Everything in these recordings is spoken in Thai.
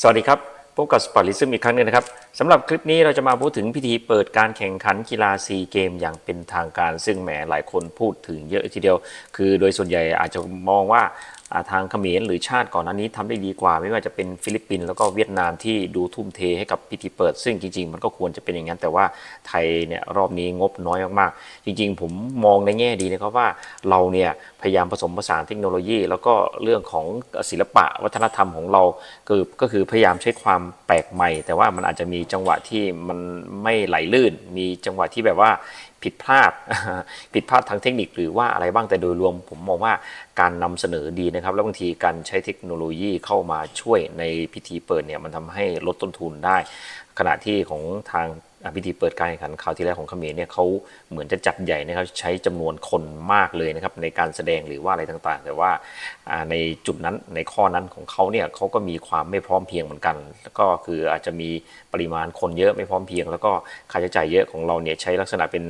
สวัสดีครับ พบกับสปอร์ตลิซึมอีกครั้งหนึงนะครับสำหรับคลิปนี้เราจะมาพูดถึงพิธีเปิดการแข่งขันกีฬาซีเกมอย่างเป็นทางการ ซึ่งแหมหลายคนพูดถึงเยอะทีเดียว คือโดยส่วนใหญ่อาจจะมองว่า ทางเขมรหรือชาติก่อนหน้านี้ทำได้ดีกว่า ไม่ว่าจะเป็นฟิลิปปินส์แล้วก็เวียดนามที่ดูทุ่มเทให้กับพิธีเปิด ซึ่งจริงๆ มันก็ควรจะเป็นอย่างนั้น แต่ว่าไทยเนี่ยรอบนี้งบน้อยมากๆ จริงๆ ผมมองในแง่ดีนะครับว่าเราเนี่ยพยายามผสมผสานเทคโนโลยี แล้วก็เรื่องของศิลปะวัฒนธรรมของเราก็คือพยายามใช้ความแปลกใหม่ แต่ว่ามันอาจจะมีจังหวะที่มันไม่ไหลลื่น มีจังหวะที่แบบว่าผิดพลาดผิดพลาดทางเทคนิคหรือว่าอะไรบ้างแต่โดยรวมผมมองว่าการนำเสนอดีนะครับแล้วบางทีการใช้เทคโนโลยีเข้ามาช่วยในพิธีเปิดเนี่ยมันทำให้ลดต้นทุนได้ ขณะที่ของทาง พิธีเปิดการแข่งขันคราวที่แล้วของเขมรเนี่ยเขาเหมือนจะจัดใหญ่นะครับใช้จำนวนคนมากเลยนะครับในการแสดงหรือว่าอะไรต่างๆ แต่ว่าในจุดนั้นในข้อนั้นของเขาเนี่ยเขาก็มีความไม่พร้อมเพียงเหมือนกัน แล้วก็คืออาจจะมีปริมาณคนเยอะไม่พร้อมเพียง แล้วก็ค่าใช้จ่ายเยอะของเราเนี่ยใช้ลักษณะเป็น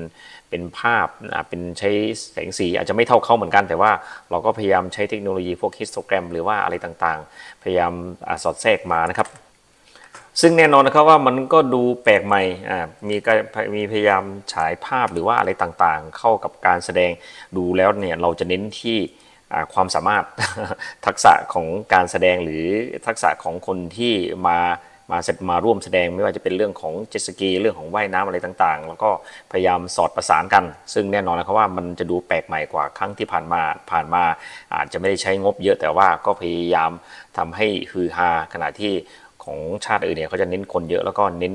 เป็นภาพเป็นใช้แสงสีอาจจะไม่เท่าเขาเหมือนกัน แต่ว่าเราก็พยายามใช้เทคโนโลยีพวกฮิสโตแกรม หรือว่าอะไรต่างๆ พยายามอสอดแทรกมานะครับ ซึ่งแน่นอนนะครับว่ามันก็ดูแปลกใหม่อ่ามีการมีพยายามฉายภาพหรือว่าอะไรต่างๆ เข้ากับการแสดงดูแล้วเนี่ยเราจะเน้นที่ความสามารถทักษะของการแสดงหรือทักษะของคนที่มามาเสร็จมาร่วมแสดงไม่ว่าจะเป็นเรื่องของเจ็ตสกีเรื่องของว่ายน้ำอะไรต่างๆ แล้วก็พยายามสอดประสานกัน ซึ่งแน่นอนนะครับว่ามันจะดูแปลกใหม่กว่าครั้งที่ผ่านมาผ่านมา อาจจะไม่ได้ใช้งบเยอะแต่ว่าก็พยายามทำให้ฮือฮาขณะที่ ของชาติอื่นเนี่ยเขาจะเน้นคนเยอะแล้วก็เน้น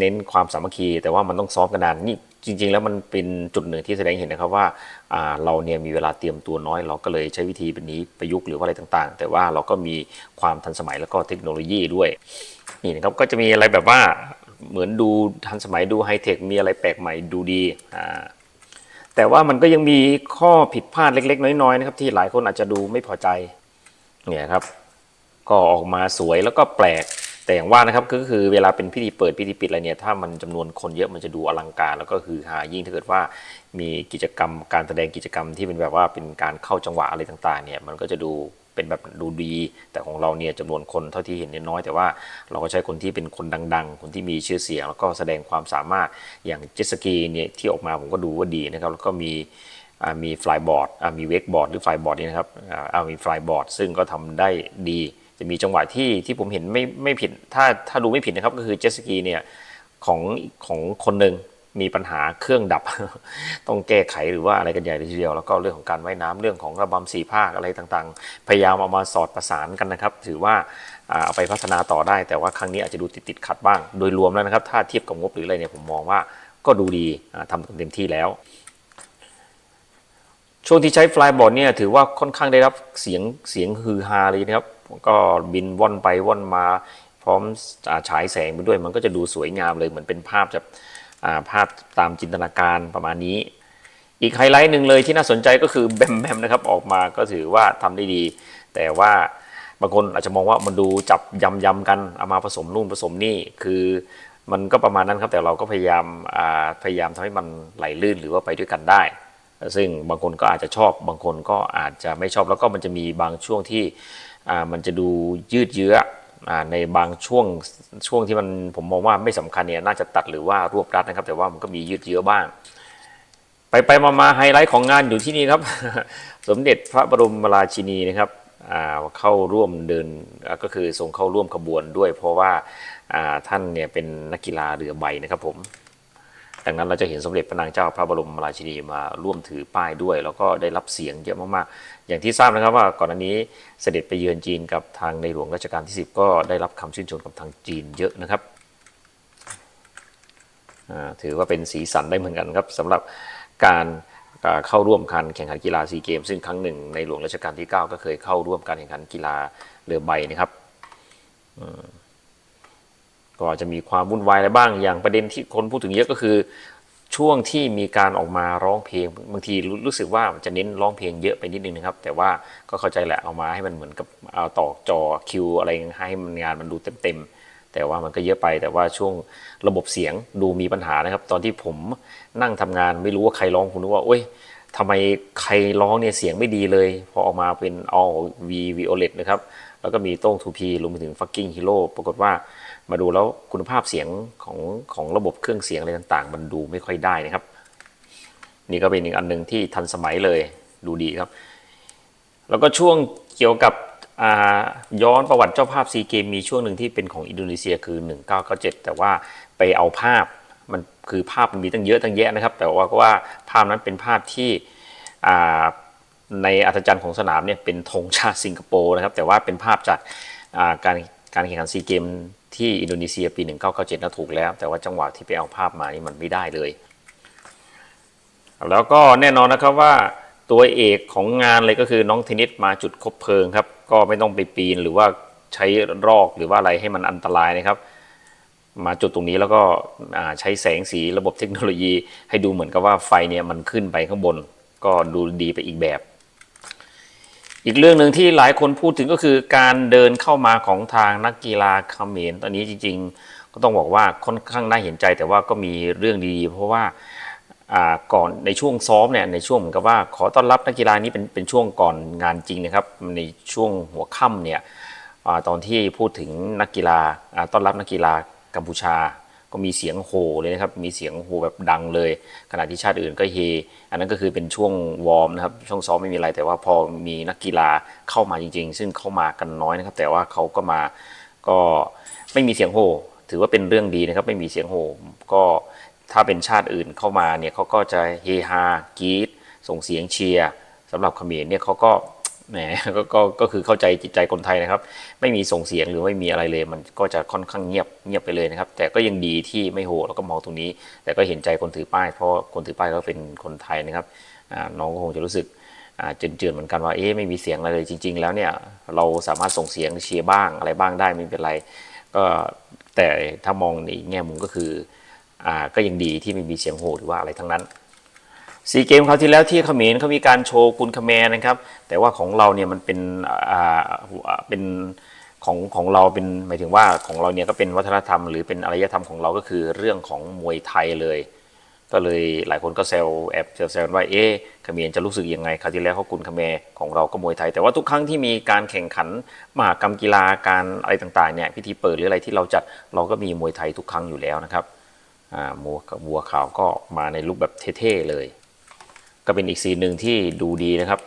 เน้นความสามัคคี แต่ว่ามันต้องซ้อมกันนานนี่จริง ๆ แล้วมันเป็นจุดหนึ่งที่แสดงเห็นนะครับว่าอ่าเราเนี่ยมีเวลาเตรียมตัวน้อย เราก็เลยใช้วิธีแบบนี้ประยุกต์หรือว่าอะไรต่างๆ แต่ว่าเราก็มีความทันสมัยแล้วก็เทคโนโลยีด้วยนี่นะครับก็จะมีอะไรแบบว่าเหมือนดูทันสมัยดูไฮเทคมีอะไรแปลกใหม่ดูดีอ่าแต่ว่ามันก็ยังมีข้อผิดพลาดเล็ก ๆ น้อยๆนะครับที่หลายคนอาจจะดูไม่พอใจเนี่ยครับ ก็ออกมาสวยแล้วก็แปลก แต่อย่างว่านะครับก็คือเวลาเป็นพิธีเปิดพิธีปิดอะไรเนี่ยถ้ามันจำนวนคนเยอะมันจะดูอลังการ แล้วก็คือหายิ่งถ้าเกิดว่ามีกิจกรรมการแสดงกิจกรรมที่เป็นแบบว่าเป็นการเข้าจังหวะอะไรต่างๆเนี่ยมันก็จะดูเป็นแบบดูดี แต่ของเราเนี่ยจำนวนคนเท่าที่เห็นนี่น้อยแต่ว่าเราก็ใช้คนที่เป็นคนดัง ๆ คนที่มีชื่อเสียง แล้วก็แสดงความสามารถอย่างเจสกีเนี่ยที่ออกมาผมก็ดูว่าดีนะครับแล้วก็มีมีฟลายบอร์ดมีเวกบอร์ดหรือฟลายบอร์ดนี่นะครับมีฟลายบอร์ดซึ่งก็ทำได้ดี จะมีจังหวะที่ที่ผมเห็นไม่ไม่ผิด ถ้าถ้าดูไม่ผิดนะครับก็คือเจสกีเนี่ยของของคนหนึ่งมีปัญหาเครื่องดับ ต้องแก้ไขหรือว่าอะไรกันใหญ่เลยทีเดียว แล้วก็เรื่องของการว่ายน้ำเรื่องของระบำสี่ภาคอะไรต่างๆ พยายามเอามาสอดประสานกันนะครับ ถือว่าเอาไปพัฒนาต่อได้ แต่ว่าครั้งนี้อาจจะดูติดติดขัดบ้าง โดยรวมแล้วนะครับ ถ้าเทียบกับงบหรืออะไรเนี่ยผมมองว่าก็ดูดีทำเต็มที่แล้ว ช่วงที่ใช้ฟลายบอร์ดเนี่ยถือว่าค่อนข้างได้รับเสียงเสียงฮือฮาเลยนะครับ ก็บินว่อนไปว่อนมาพร้อมฉายแสงไปด้วย มันก็จะดูสวยงามเลยเหมือนเป็นภาพจากภาพตามจินตนาการประมาณนี้ อีกไฮไลท์หนึ่งเลยที่น่าสนใจก็คือแบมแบมนะครับออกมาก็ถือว่าทำได้ดี แต่ว่าบางคนอาจจะมองว่ามันดูจับยำยำๆกันเอามาผสมนู่นผสมนี่คือมันก็ประมาณนั้นครับแต่เราก็พยายามาพยายามทำให้มันไหลลื่นหรือว่าไปด้วยกันได้ ซึ่งบางคนก็อาจจะชอบบางคนก็อาจจะไม่ชอบแล้วก็มันจะมีบางช่วงที่ มันจะดูยืดเยื้อในบางช่วงช่วงที่มันผมมองว่าไม่สำคัญเนี่ยน่าจะตัดหรือว่ารวบรัดนะครับ แต่ว่ามันก็มียืดเยื้อบ้าง ไปไปมามาไฮไลท์ของงานอยู่ที่นี่ครับ สมเด็จพระบรมราชินีนะครับเข้าร่วมเดินก็คือทรงเข้าร่วมขบวนด้วย เพราะว่าท่านเนี่ยเป็นนักกีฬาเรือใบนะครับผม ดังนั้นเราจะเห็นสมเด็จพระนางเจ้าพระบรมราชินีมาร่วมถือป้ายด้วย แล้วก็ได้รับเสียงเยอะมากๆ อย่างที่ทราบนะครับว่าก่อนหน้านี้เสด็จไปเยือนจีนกับทางในหลวงรัชกาลที่ 10 ก็ได้รับคำชื่นชมกับทางจีนเยอะนะครับถือว่าเป็นสีสันได้เหมือนกันครับสำหรับการเข้าร่วมการแข่งขันกีฬาซีเกมซึ่งครั้งหนึ่งในหลวงรัชกาลที่ 9 ก็เคยเข้าร่วมการแข่งขันกีฬาเรือใบนะครับ ก็อาจจะมีความวุ่นวายอะไรบ้าง อย่างประเด็นที่คนพูดถึงเยอะก็คือ ช่วงที่มีการออกมาร้องเพลงบางทีรู้สึกว่ามันจะเน้นร้องเพลงเยอะไปนิดนึงนะครับ แต่ว่าก็เข้าใจแหละเอามาให้มันเหมือนกับเอาต่อจอคิวอะไรให้มันงานมันดูเต็มๆแต่ว่ามันก็เยอะไป แต่ว่าช่วงระบบเสียงดูมีปัญหานะครับ ตอนที่ผมนั่งทำงานไม่รู้ว่าใครร้องผมนึกว่าโอ้ย ทำไมใครร้องเนี่ยเสียงไม่ดีเลย พอออกมาเป็น all v violet นะครับ แล้วก็มีโต้ง 2P รวมไปถึง fucking hero ปรากฏว่ามาดูแล้วคุณภาพเสียงของของระบบเครื่องเสียงอะไรต่างๆ มันดูไม่ค่อยได้นะครับ นี่ก็เป็นอีกอันหนึ่งที่ทันสมัยเลยดูดีครับ แล้วก็ช่วงเกี่ยวกับย้อนประวัติเจ้าภาพซีเกมมีช่วงหนึ่งที่เป็นของอินโดนีเซียคือ 1997 แต่ว่าไปเอาภาพ มันคือภาพมันมีตั้งเยอะตั้งแยะนะครับ แต่ว่าก็ว่าภาพนั้นเป็นภาพที่ในอัธจันทร์ของสนามเนี่ยเป็นธงชาติสิงคโปร์นะครับ แต่ว่าเป็นภาพจากการการแข่งขันซีเกมที่อินโดนีเซียปี 1997น่าถูกแล้ว แต่ว่าจังหวะที่ไปเอาภาพมานี่มันไม่ได้เลย แล้วก็แน่นอนนะครับว่าตัวเอกของงานเลยก็คือน้องเทนนิสมาจุดคบเพลิงครับ ก็ไม่ต้องไปปีนหรือว่าใช้รอกหรือว่าอะไรให้มันอันตรายนะครับ มาจุดตรงนี้แล้วก็ใช้แสงสีระบบเทคโนโลยี ให้ดูเหมือนกับว่าไฟเนี่ยมันขึ้นไปข้างบน ก็ดูดีไปอีกแบบ อีกเรื่องหนึ่งที่หลายคนพูดถึงก็คือการเดินเข้ามาของทางนักกีฬาเขมรตอนนี้จริง ๆ ก็ต้องบอกว่าค่อนข้างน่าเห็นใจ แต่ว่าก็มีเรื่องดีๆเพราะว่าก่อนในช่วงซ้อมเนี่ยในช่วงเหมือนกับว่าขอต้อนรับนักกีฬานี้เป็นเป็นช่วงก่อนงานจริงนะครับ ในช่วงหัวค่ำเนี่ยอตอนที่พูดถึงนักกีฬาต้อนรับนักกีฬา กัมพูชา ก็มีเสียงโห่เลยนะครับ มีเสียงโห่แบบดังเลย ขณะที่ชาติอื่นก็เฮ อันนั้นก็คือเป็นช่วงวอร์มนะครับ ช่วงซ้อมไม่มีอะไร แต่ว่าพอมีนักกีฬาเข้ามาจริง ๆ ซึ่งเข้ามากันน้อยนะครับ แต่ว่าเขาก็มาก็ไม่มีเสียงโห่ถือว่าเป็นเรื่องดีนะครับ ไม่มีเสียงโห่ก็ถ้าเป็นชาติอื่นเข้ามาเนี่ยเขาก็จะเฮฮากรีดส่งเสียงเชียร์สำหรับเขมรเนี่ยเขาก็ แหมก็ก็ก็คือเข้าใจจิตใจคนไทยนะครับ ไม่มีส่งเสียงหรือไม่มีอะไรเลย มันก็จะค่อนข้างเงียบเงียบไปเลยนะครับ แต่ก็ยังดีที่ไม่โหแล้วก็มองตรงนี้ แต่ก็เห็นใจคนถือป้าย เพราะคนถือป้ายก็เป็นคนไทยนะครับน้องก็คงจะรู้สึกอ่าเจือนๆเหมือนกันว่าเอ๊ะไม่มีเสียงอะไรเลยจริง ๆ แล้วเนี่ยเราสามารถส่งเสียงเชียร์บ้างอะไรบ้างได้ไม่เป็นไร ก็แต่ถ้ามองในแง่มุมก็คืออก็ยังดีที่ไม่มีเสียงโหหรือว่าอะไรทั้งนั้น ซีเกมคราวที่แล้วที่เขมรเขามีการโชว์กุนคแมร์นะครับ แต่ว่าของเราเนี่ยมันเป็นอ่าเป็นของของเราเป็นหมายถึงว่าของเราเนี่ยก็เป็นวัฒนธรรมหรือเป็นอารยธรรมของเราก็คือเรื่องของมวยไทยเลย ก็เลยหลายคนก็แซวแอบแซวว่าเอ๊ะเขมรจะรู้สึกยังไงคราวที่แล้วเขากุนคแมร์ของเราก็มวยไทย แต่ว่าทุกครั้งที่มีการแข่งขันมหากรรมกีฬาการอะไรต่างๆเนี่ยพิธีเปิดหรืออะไรที่เราจัดเราก็มีมวยไทยทุกครั้งอยู่แล้วนะครับอ่ามัวกับบัวขาวก็มาในลุคแบบเท่ๆเลย ก็เป็นอีกซีนหนึ่งที่ดูดีนะครับ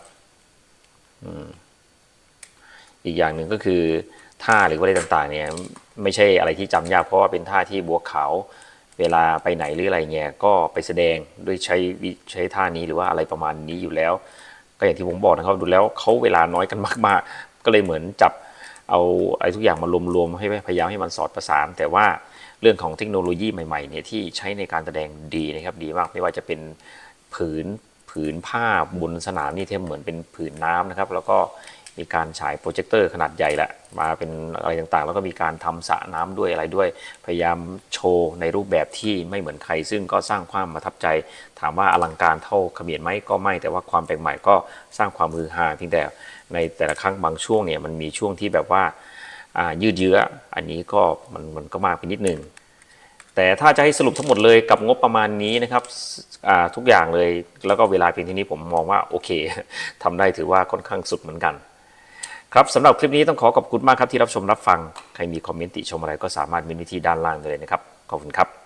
อีกอย่างหนึ่งก็คือท่าหรือว่าอะไรต่างๆ เนี่ยไม่ใช่อะไรที่จำยากเพราะว่าเป็นท่าที่บัวขาวเวลาไปไหนหรืออะไรเงี้ยก็ไปแสดงด้วยใช้ใช้ท่านี้หรือว่าอะไรประมาณนี้อยู่แล้ว ก็อย่างที่ผมบอกนะครับดูแล้วเขาเวลาน้อยกันมาก ๆ ก็เลยเหมือนจับเอาไอะไรทุกอย่างมารวมๆให้พยายามให้มันสอดประสาน แต่ว่าเรื่องของเทคโนโลยีใหม่ๆเนี่ยที่ใช้ในการแสดงดีนะครับดีมากไม่ว่าจะเป็นผืน ผืนผ้าบนสนามนี่เทียบเหมือนเป็นผืนน้ำนะครับ แล้วก็มีการฉายโปรเจคเตอร์ขนาดใหญ่แหละมาเป็นอะไรต่างๆ แล้วก็มีการทำสระน้ำด้วยอะไรด้วย พยายามโชว์ในรูปแบบที่ไม่เหมือนใคร ซึ่งก็สร้างความประทับใจ ถามว่าอลังการเท่าเขมรไหมก็ไม่ แต่ว่าความแปลกใหม่ก็สร้างความฮือฮาเพียงแต่ในแต่ละครั้งบางช่วงเนี่ยมันมีช่วงที่แบบว่ายืดเยื้อ อันนี้ก็มันมันก็มากไปนิดนึง แต่ถ้าจะให้สรุปทั้งหมดเลยกับงบประมาณนี้นะครับทุกอย่างเลยแล้วก็เวลาเพียงที่นี้ผมมองว่าโอเคทำได้ถือว่าค่อนข้างสุดเหมือนกัน ครับสำหรับคลิปนี้ต้องขอขอบคุณมากครับที่รับชมรับฟัง ใครมีคอมเมนต์ติชมอะไรก็สามารถมีวิธีด้านล่างเลยนะครับ ขอบคุณครับ